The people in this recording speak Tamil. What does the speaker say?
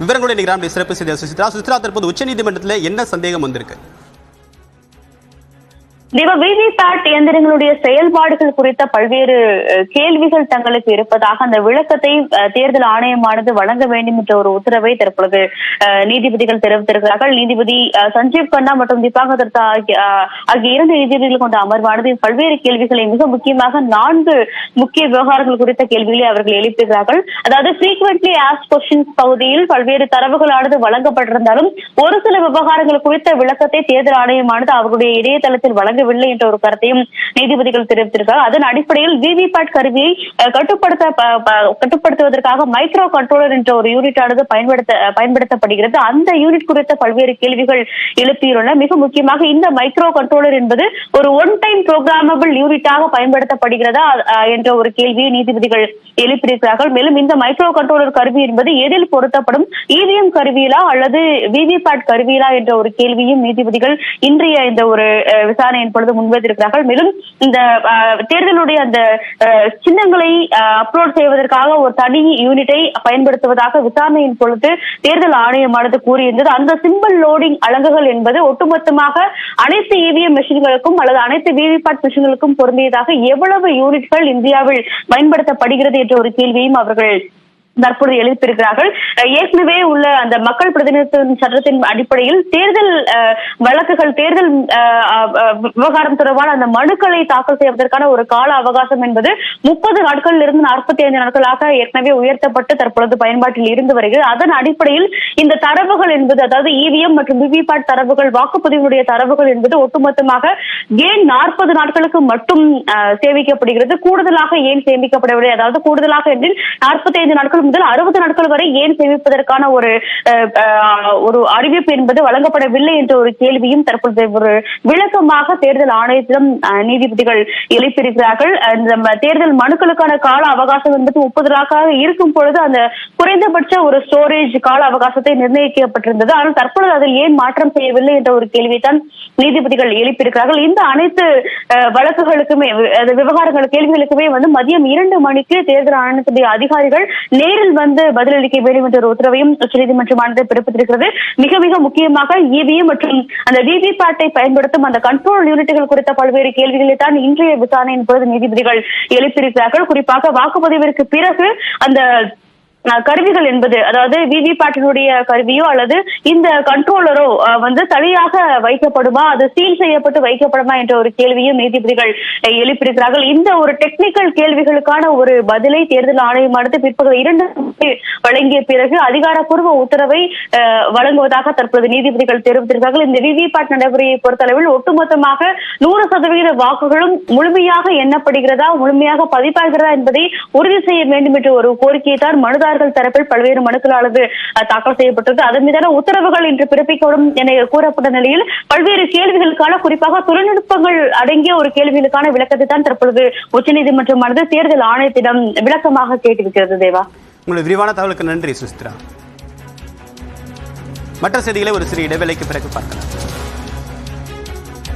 விவரங்களுடைய நிகரான சிறப்பு செய்தி சுசித்ரா. சுசித்ரா தற்போது உச்சநீதிமன்றத்தில் என்ன சந்தேகம் வந்திருக்கு? தேவ விவிபேட் இயந்திரங்களுடைய செயல்பாடுகள் குறித்த பல்வேறு கேள்விகள் தங்களுக்கு இருப்பதாக அந்த விளக்கத்தை தேர்தல் ஆணையமானது வழங்க வேண்டும் என்ற ஒரு உத்தரவை தற்பொழுது நீதிபதிகள் தெரிவித்திருக்கிறார்கள். நீதிபதி சஞ்சீவ் கண்ணா மற்றும் தீபாங்க தத்தா ஆகிய இரண்டு நீதிபதிகள் கொண்ட அமர்வானது பல்வேறு கேள்விகளை மிக முக்கியமாக நான்கு முக்கிய விவகாரங்கள் குறித்த கேள்விகளை அவர்கள் எழுப்புகிறார்கள் அதாவது frequently asked questions பகுதியில் பல்வேறு தரவுகளானது வழங்கப்பட்டிருந்தாலும் ஒரு சில விவகாரங்கள் குறித்த விளக்கத்தை தேர்தல் ஆணையமானது அவர்களுடைய இணையதளத்தில் வழங்கவில்லை என்ற ஒரு கருத்தையும் நீதிபதிகள் தெரிவித்திருக்காங்க. அதன் அடிப்படையில் விவிபேட் கருவியை கட்டுப்படுத்த கட்டுப்படுத்துவதற்காக மைக்ரோ கண்ட்ரோலர் என்ற ஒரு யூனிட் ஆனது பயன்படுத்த பயன்படுத்தப்படுகிறது. அந்த யூனிட் குறித்த பல்வேறு கேள்விகள் எழுப்பியுள்ளன. மிக முக்கியமாக இந்த மைக்ரோ கண்ட்ரோலர் என்பது ஒரு ஒன் டைம் ப்ரோக்ராமபிள் யூனிட்டாக பயன்படுத்தப்படுகிறதா என்ற ஒரு கேள்வியை நீதிபதிகள் எழுப்பியிருக்கிறார்கள். மேலும் இந்த மைக்ரோ கண்ட்ரோலர் கருவி என்பது எதில் பொருத்தப்படும்? இவிஎம் கருவியிலா அல்லது விவிபேட் கருவியிலா என்ற ஒரு கேள்வியும் நீதிபதிகள் இன்றைய இந்த ஒரு விசாரணையின் இப்பொழுது முன்வைத்திருக்கிறார்கள். மேலும் இந்த தேர்தலுடைய அந்த சின்னங்களை அப்லோட் செய்வதற்காக ஒரு தனி யூனிட்டை பயன்படுத்துவதாக விசாரணையின் பொழுது தேர்தல் ஆணையமானது கூறியிருந்தது. அந்த சிம்பிள் லோடிங் அலங்குகள் என்பது ஒட்டுமொத்தமாக அனைத்து இவிஎம் மெஷின்களுக்கும் அல்லது அனைத்து விவிபேட் மிஷின்களுக்கும் பொருந்தியதாக எவ்வளவு யூனிட்கள் இந்தியாவில் பயன்படுத்தப்படுகிறது என்ற ஒரு கேள்வியும் அவர்கள் தற்பொழுது எழுப்பியிருக்கிறார்கள் ஏற்கனவே உள்ள அந்த மக்கள் பிரதிநிதித்துவ சட்டத்தின் அடிப்படையில் தேர்தல் வழக்குகள் தேர்தல் விவகாரம் தொடர்பான அந்த மனுக்களை தாக்கல் செய்வதற்கான ஒரு கால அவகாசம் என்பது முப்பது நாட்களில் இருந்து நாற்பத்தி ஐந்து நாட்களாக ஏற்கனவே உயர்த்தப்பட்டு தற்பொழுது பயன்பாட்டில் இருந்து வருகிறது. அதன் அடிப்படையில் இந்த தரவுகள் என்பது அதாவது இவிஎம் மற்றும் விவிபேட் தரவுகள் வாக்குப்பதிவுடைய தரவுகள் என்பது ஒட்டுமொத்தமாக ஏன் நாற்பது நாட்களுக்கு மட்டும் சேமிக்கப்படுகிறது? கூடுதலாக ஏன் சேமிக்கப்படவில்லை? அதாவது கூடுதலாக என்றில் நாற்பத்தி ஐந்து நாட்கள் முதல் அறுபது நாட்கள் வரை ஏன் சேமிப்பதற்கான ஒரு ஒரு அறிவிப்பு என்பது வழங்கப்படவில்லை என்ற ஒரு கேள்வியும் தற்பொழுது ஒரு விளக்கமாக தேர்தல் ஆணையத்திடம் நீதிபதிகள் எழுப்பியிருக்கிறார்கள். இந்த தேர்தல் மனுக்களுக்கான கால அவகாசம் என்பது முப்பது நாட்களாக இருக்கும் பொழுது அந்த குறைந்தபட்ச ஒரு ஸ்டோரேஜ் கால அவகாசத்தை நிர்ணயிக்கப்பட்டிருந்தது. ஆனால் தற்பொழுது அதில் ஏன் மாற்றம் செய்யவில்லை என்ற ஒரு கேள்வியை தான் நீதிபதிகள் எழுப்பியிருக்கிறார்கள். இந்த அனைத்து வழக்குகளுக்குமே விவகாரங்கள் கேள்விகளுக்குமே வந்து மதியம் இரண்டு மணிக்கு தேர்தல் ஆணையத்துடைய அதிகாரிகள் நேர் நேரில் வந்து பதிலளிக்க வேண்டும் என்ற ஒரு உத்தரவையும் உச்சநீதிமன்றமானது பிறப்பித்திருக்கிறது. மிக மிக முக்கியமாக இவிஎம் மற்றும் அந்த விவிபேட்டை பயன்படுத்தும் அந்த கண்ட்ரோல் யூனிட்டுகள் குறித்த பல்வேறு கேள்விகளை தான் இன்றைய விசாரணையின் பொழுது நீதிபதிகள் எழுப்பியிருக்கிறார்கள். குறிப்பாக வாக்குப்பதிவிற்கு பிறகு அந்த கருவிகள் என்பது அதாவது விவிபேட்டினுடைய கருவியோ அல்லது இந்த கண்ட்ரோலரோ வந்து சரியாக வைக்கப்படுமா? அது சீல் செய்யப்பட்டு வைக்கப்படுமா என்ற ஒரு கேள்வியும் நீதிபதிகள் எழுப்பியிருக்கிறார்கள். இந்த ஒரு டெக்னிக்கல் கேள்விகளுக்கான ஒரு பதிலை தேர்தல் ஆணையமானது பிற்பகல் இரண்டு வழங்கிய பிறகு அதிகாரப்பூர்வ உத்தரவை வழங்குவதாக தற்போது நீதிபதிகள் தெரிவித்திருக்கிறார்கள். இந்த விவிபேட் நடைமுறையை பொறுத்தளவில் ஒட்டுமொத்தமாக நூறு சதவீத வாக்குகளும் முழுமையாக எண்ணப்படுகிறதா முழுமையாக பதிப்பாகிறதா என்பதை உறுதி செய்ய வேண்டும் என்ற ஒரு கோரிக்கையை தான் தனியார்கள் தரப்பில் பல்வேறு மனுக்களானது அஹ், தாக்கல் செய்யப்பட்டது அதன் மீதான உத்தரவுகள் இன்று பிறப்பிக்கப்படும் என கூறப்பட்ட நிலையில் பல்வேறு கேள்விகளுக்கான குறிப்பாக தொழில்நுட்பங்கள் அடங்கிய ஒரு கேள்விகளுக்கான விளக்கத்தை தான் தற்பொழுது உச்சநீதிமன்றமானது தேர்தல் ஆணையத்திடம் விளக்கமாக கேட்டிருக்கிறது தேவா. உங்களுடைய விரிவான தகவலுக்கு நன்றி சுஸ்திரா மற்ற செய்திகளை ஒரு சிறிய இடைவேளைக்கு பிறகு பார்க்கலாம்.